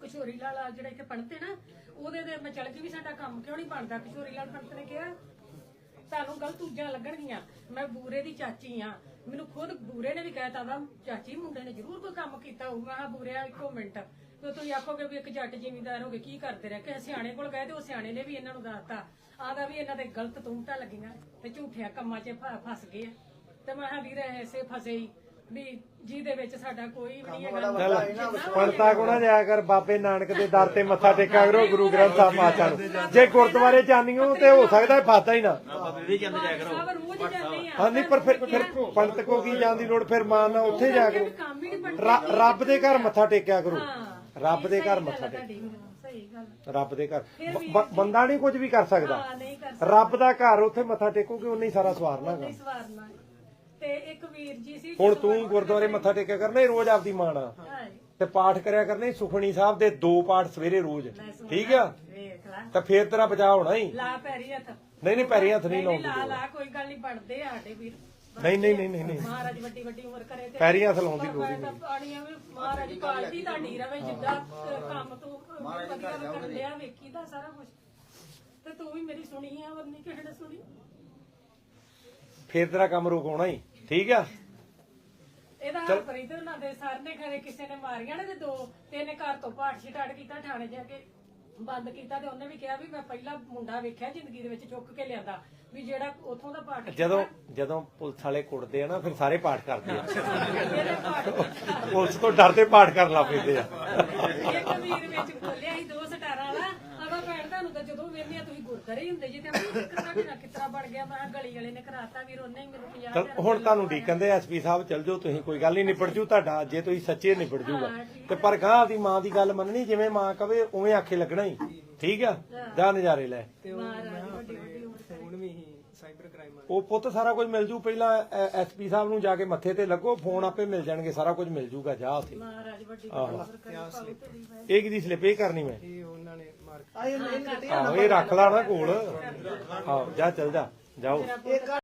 ਕਿਸ਼ੋਰੀ ਲਾਲ ਆ ਜਿਹੜਾ ਇੱਥੇ ਪੜ੍ਹਦੇ ਨਾ ਉਹਦੇ ਦੇ ਮੈਂ ਚਲ ਗਈ ਵੀ ਸਾਡਾ ਕੰਮ ਕਿਉਂ ਨਹੀਂ ਬਣਦਾ? ਕਿਸ਼ੋਰੀ ਲਾਲ ਪੰਡਤ ਨੇ ਕਿਹਾ ਤੁਹਾਨੂੰ ਗਲਤ ਉਜਾਂ ਲੱਗਣਗੀਆਂ। ਮੈਂ ਬੂਰੇ ਦੀ ਚਾਚੀ ਆ। ਮੈਨੂੰ ਖੁਦ ਬੂਰੇ ਨੇ ਵੀ ਕਹਿਤਾ ਵਾ, ਚਾਚੀ ਮੁੰਡੇ ਨੇ ਜ਼ਰੂਰ ਕੋਈ ਕੰਮ ਕੀਤਾ ਹੋਊਗਾ। ਮੈਂ ਕਿਹਾ ਬੂਰਿਆ ਇੱਕੋ ਮਿੰਟ। ਤੇ ਤੁਸੀਂ ਆਖੋਗੇ ਵੀ ਇੱਕ ਜੱਟ ਜ਼ਿਮੀਂਦਾਰ ਹੋ ਗਏ ਕੀ ਕਰਦੇ ਰਹੇ? ਕਿ ਸਿਆਣੇ ਕੋਲ ਗਏ ਤੇ ਉਹ ਸਿਆਣੇ ਨੇ ਵੀ ਇਹਨਾਂ ਨੂੰ ਦੱਸਤਾ ਆਦਾ ਵੀ ਇਹਨਾਂ ਦੇ ਗਲਤ ਤੁਮਟਾਂ ਲੱਗੀਆਂ ਤੇ ਝੂਠਿਆਂ ਕੰਮਾਂ 'ਚ ਫਸ ਗਏ ਤੇ ਮੈਂ ਕਿਹਾ ਵੀਰੇ ਐਸੇ ਫਸੇ ਹੀ ਵੀ ਜਿਹਦੇ ਵਿੱਚ ਸਾਡਾ ਕੋਈ ਵੀ ਨਹੀਂ ਹੈਗਾ। ਚੱਲ ਪੜਤਾ ਕੋਣਾ ਜਾਇਆ ਕਰ ਬਾਬੇ ਨਾਨਕ ਦੇ ਦਰ ਤੇ ਮੱਥਾ ਟੇਕਿਆ ਕਰੋ ਗੁਰੂ ਗ੍ਰੰਥ ਸਾਹਿਬ ਪਾਤਸ਼ਾਹ ਨੂੰ। ਜੇ ਗੁਰਦੁਆਰੇ ਜਾਣੀ ਹੋ ਤੇ ਹੋ ਸਕਦਾ ਫਾਤਾ ਹੀ ਨਾ। ਸਭ ਰੋਜ਼ ਜਾਂਦੇ ਆ। ਹਾਂ ਨਹੀਂ ਪਰ ਫਿਰ ਫਿਰ ਪੰਡਤ ਕੋ ਕੀ ਜਾਣ ਦੀ ਲੋੜ? ਫਿਰ ਮਾਨ ਨਾਲ ਉੱਥੇ ਜਾ ਕਰੋ ਕੰਮ ਹੀ ਨਹੀਂ ਬਣਦਾ। ਰ- ਰੱਬ ਦੇ ਘਰ ਮੱਥਾ ਟੇਕਿਆ ਕਰੋ। ਹਾਂ, ਰੱਬ ਦੇ ਘਰ ਮੱਥਾ ਟੇਕ ਤੁਹਾਡੀ, ਸਹੀ ਗੱਲ ਰੱਬ ਦੇ ਘਰ। ਬ- ਬ- ਬੰਦਾ ਨਹੀਂ ਕੁਝ ਵੀ ਕਰ ਸਕਦਾ। ਹਾਂ ਨਹੀਂ ਕਰ ਰੱਬ ਦਾ ਘਰ ਉੱਥੇ ਮੱਥਾ ਟੇਕੋਗੇ ਉਹਨੇ ਹੀ ਸਾਰਾ ਸਵਾਰਨਾ ਨਹੀਂ ਗਾ ਸਵਾਰਨਾ। ਹੈ। ਤੇ ਇੱਕ ਵੀਰ ਜੀ ਸੀ ਹੁਣ ਤੂੰ ਗੁਰਦੁਆਰੇ ਮੱਥਾ ਟੇਕਿਆ ਕਰਨਾ ਰੋਜ਼ ਆਪਦੀ ਮਾਂ ਨਾਲ। ਤੇ ਪਾਠ ਕਰਿਆ ਕਰਨੇ ਸੁਖਣੀ ਸਾਹਿਬ ਦੇ ਦੋ ਪਾਠ ਸਵੇਰੇ ਰੋਜ਼। ਠੀਕ ਆ? ਵੇਖ ਤਾਂ ਫੇਰ ਤੇਰਾ ਬਚਾਅ ਹੋਣਾ ਹੀ। ਲਾ ਪੈਰੀ ਹੱਥ। ਨਹੀਂ ਨਹੀਂ ਪੈਰੀ ਹੱਥ ਨਹੀਂ ਨਹੀਂ ਲਾਉਂਦੇ ਲਾ ਲਾ ਕੋਈ ਗੱਲ ਨਹੀਂ ਬਣਦੇ ਆ ਸਾਡੇ ਵੀਰ। ਨਹੀਂ ਨਹੀਂ ਨਹੀਂ ਨਹੀਂ ਨਹੀਂ। ਮਹਾਰਾਜ ਵੱਡੀ ਵੱਡੀ ਉਮਰ ਕਰੇ ਤੇ। ਪੈਰੀ ਹੱਥ ਲਾਉਣ ਦੀ ਲੋੜ ਪਰ ਹੀ ਤਾਂ ਪਾਣੀਆਂ ਵੀ ਮਹਾਰਾਜ ਪਾਲਦੀ ਤੁਹਾਡੀ ਰਵੇ ਜਿੱਦਾਂ ਕੰਮ ਤੂੰ ਵਧੀਆ ਕਰ ਲਿਆ ਵੇਖੀਦਾ ਸਾਰਾ ਕੁਝ ਤੇ ਤੂੰ ਵੀ ਮੇਰੀ ਸੁਣੀ ਆ ਵਰਨੀ ਨੇ ਸੁਣੀ? ਫੇਰ ਤੇਰਾ ਕੰਮ ਰੁਕਾਉਣਾ ਹੀ। ਠੀਕ ਆ? ਇਹਦਾ ਹਰਪ੍ਰੀਤ ਉਹਨਾਂ ਦੇ ਸਰ ਨੇ ਖਰੇ ਕਿਸੇ ਨੇ ਮਾਰੀਆਂ ਨੇ ਤੇ ਦੋ ਤੇ ਇਹਨੇ ਘਰ ਤੋਂ ਪਾਠ ਸਟਾਰਟ ਕੀਤਾ ਥਾਣੇ ਜਾ ਕੇ ਬੰਦ ਕੀਤਾ ਤੇ ਉਹਨੇ ਵੀ ਕਿਹਾ ਵੀ ਮੈਂ ਪਹਿਲਾ ਮੁੰਡਾ ਵੇਖਿਆ ਜ਼ਿੰਦਗੀ ਦੇ ਵਿੱਚ ਚੁੱਕ ਕੇ ਲਿਆਂਦਾ ਵੀ ਜਿਹੜਾ ਉਥੋਂ ਦਾ ਪਾਠ ਜਦੋਂ ਜਦੋਂ ਪੁਲਿਸ ਵਾਲੇ ਕੁੱਟਦੇ ਆ ਨਾ ਫਿਰ ਸਾਰੇ ਪਾਠ ਕਰਦੇ ਆ। ਪੁਲਿਸ ਤੋਂ ਡਰਦੇ ਪਾਠ ਕਰਨ ਲੱਗ ਪੈਂਦੇ ਆ। ਇੱਕ ਵੀਰ ਵਿੱਚ ਬੋਲਿਆ ਸੀ ਦੋ ਸਟਾਰਾਂ ਵਾਲਾ ਅਗਾ ਭੈਣ ਤੁਹਾਨੂੰ ਤਾਂ ਜਦੋਂ ਵੇਖਦੇ ਆ ਤੁਸੀਂ ਗੁਰਦਾਰੇ ਹੀ ਹੁੰਦੇ ਜੀ ਤੇ ਆਪਣੀ ਕਿਤਰਾ ਕਿਤਰਾ ਬਣ ਗਿਆ। ਮੈਂ ਕਿਹਾ ਗਲੀ ਵਾਲੇ ਨੇ ਕਰਾਤਾ ਵੀਰ ਉਹਨੇ ਹੀ ਮੈਨੂੰ 50 ਤਾਂ ਹੁਣ ਤੁਹਾਨੂੰ ਡੀਕਨ ਦੇ ਐਸਪੀ ਸਾਹਿਬ ਚੱਲ ਜਾਓ ਤੁਸੀਂ ਕੋਈ ਗੱਲ ਨਹੀਂ ਨਿਪਟ ਜੂ ਤੁਹਾਡਾ ਜੇ ਤੁਸੀਂ ਸੱਚੇ ਨਿਪਟ ਜੂਗਾ ਤੇ ਪਰ ਗਾਂ ਆਪਦੀ ਮਾਂ ਦੀ ਗੱਲ ਮੰਨਣੀ ਜਿਵੇਂ ਮਾਂ ਕਵੇ ਉਵੇਂ ਆਖੇ ਲੱਗਣਾ ਹੀ। ਠੀਕ ਆ? ਜਾ ਨਜ਼ਾਰੇ ਲੈ। ਤੇ ਉਹ ਮਹਾਰਾਜ ਵੱਡੀ ਵੱਡੀ ਉਮਰ ਫੋਨ ਵੀ ਹੀ ਸਾਈਬਰ ਕ੍ਰਾਈਮ ਉਹ ਪੁੱਤ ਸਾਰਾ ਕੁਝ ਮਿਲ ਜੂ ਪਹਿਲਾਂ ਐਸਪੀ ਸਾਹਿਬ ਨੂੰ ਜਾ ਕੇ ਮੱਥੇ ਤੇ ਲੱਗੋ ਫੋਨ ਆਪੇ ਮਿਲ ਜਾਣਗੇ ਸਾਰਾ ਕੁਝ ਮਿਲ ਜੂਗਾ ਜਾ ਉੱਥੇ। ਮਹਾਰਾਜ ਵੱਡੀ ਕਰੇ ਇਹ ਕਿਹਦੀ ਸਲਿੱਪ ਇਹ ਕਰਨੀ ਮੈਂ। ਇਹ ਉਹਨਾਂ ਨੇ ਮਾਰ ਆ ਇਹ ਇਹ ਆਹੋ ਰੱਖ ਲਾ ਨਾ ਕੋਲ। ਆਹੋ ਜਾ ਚੱਲ ਜਾ ਜਾਓ।